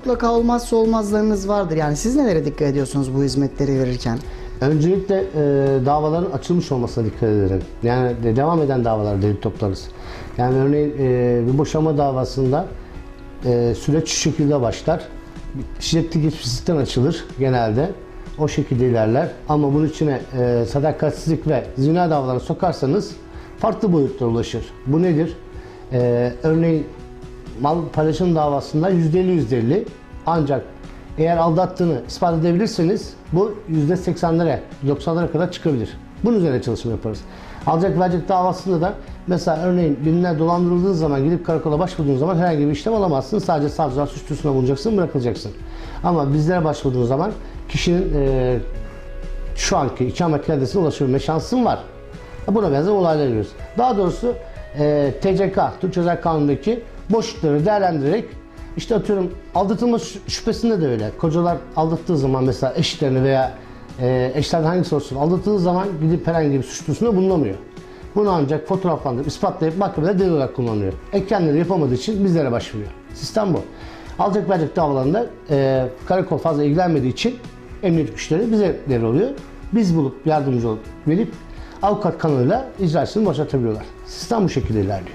Mutlaka olmazsa olmazlarınız vardır. Yani siz nelere dikkat ediyorsunuz bu hizmetleri verirken? Öncelikle e, davaların açılmış olmasına dikkat ederim. Yani de, devam eden davalar delil toplarız. Yani örneğin e, bir boşanma davasında e, süreç şu şekilde başlar. Şiddetli geçmişlikten açılır genelde. O şekilde ilerler. Ama bunun içine e, sadakatsizlik ve zina davalarını sokarsanız farklı boyutlara ulaşır. Bu nedir? E, örneğin mal paylaşım davasında %50 %50 ancak eğer aldattığını ispat edebilirseniz bu %80'lere, %90'lara kadar çıkabilir. Bunun üzerine çalışma yaparız. Alacak verecek davasında da mesela örneğin birine dolandırıldığı zaman gidip karakola başvurduğun zaman herhangi bir işlem alamazsın. Sadece savcılar suç duyurusuna bulunacaksın, bırakılacaksın. Ama bizlere başvurduğun zaman kişinin e, şu anki ikamet adresine ulaşabilme şansın var. Buna benzer olaylar görüyoruz. Daha doğrusu e, TCK, Türk Ceza Kanunu'ndaki boşlukları değerlendirerek işte atıyorum aldatılma şü- şüphesinde de öyle. Kocalar aldattığı zaman mesela eşlerini veya e, eşlerden hangisi olsun aldattığı zaman gidip herhangi bir suç duyurusunda bulunamıyor. Bunu ancak fotoğraflandırıp ispatlayıp mahkemede delil olarak kullanılıyor. E kendileri yapamadığı için bizlere başvuruyor. Sistem bu. Alacak verecek davalarında e, karakol fazla ilgilenmediği için emniyet güçleri bize devroluyor. Biz bulup yardımcı olup verip avukat kanalıyla icra işini başlatabiliyorlar. Sistem bu şekilde ilerliyor.